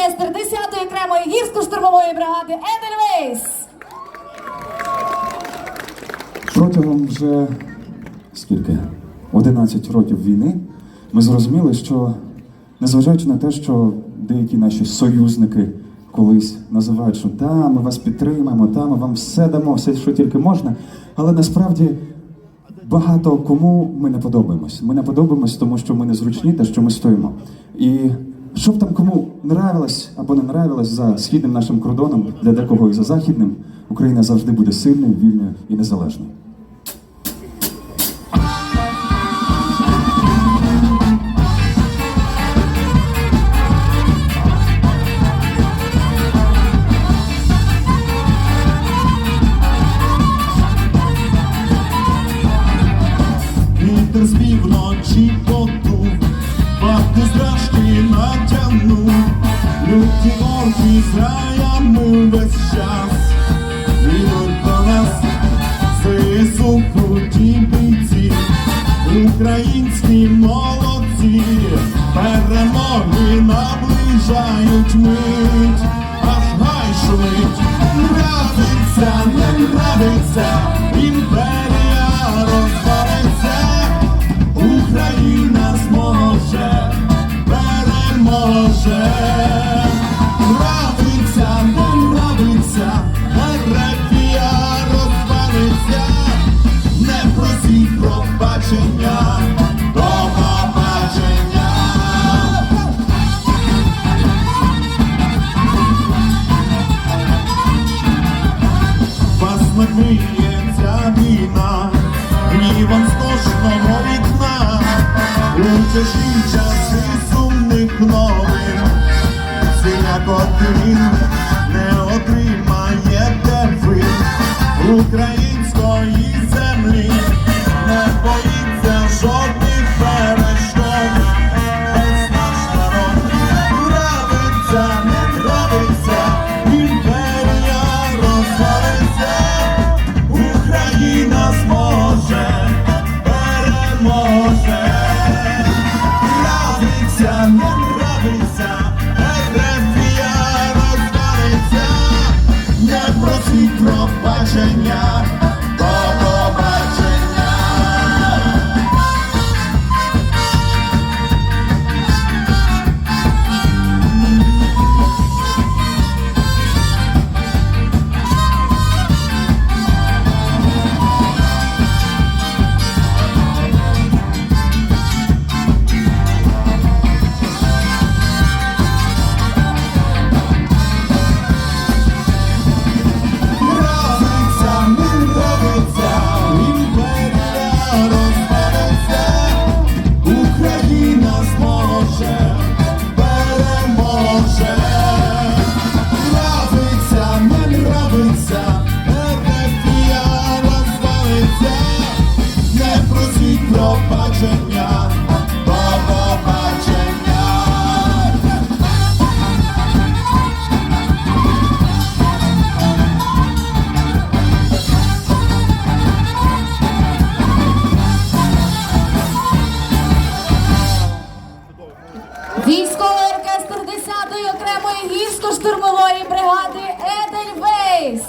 оркестр 10-ї окремої гірсько-штурмової бригади Едельвейс. Протягом вже скільки? 11 років війни ми зрозуміли, що незважаючи на те, що деякі наші союзники колись називають, що та, ми вас підтримаємо, та, ми вам все дамо, все, що тільки можна, але насправді багато кому ми не подобаємось. Ми не подобаємось, тому що ми незручні та що ми стоїмо. І щоб там кому нравилось або не нравилось за східним нашим кордоном, для декого і за західним, Україна завжди буде сильною, вільною і незалежною. Вітер з півночі подув, вахту зражки натягнув, орки з раями весь час, Ідуть до нас, ЗСУ круті бійці, українські молодці, перемоги наближають мить, аж гай шумить, нравиться, не нравиться, імперія Миє ця війна, гнівом з кожного вікна, Військовий оркестр 10-ї окремої гірсько-штурмової бригади Едельвейс.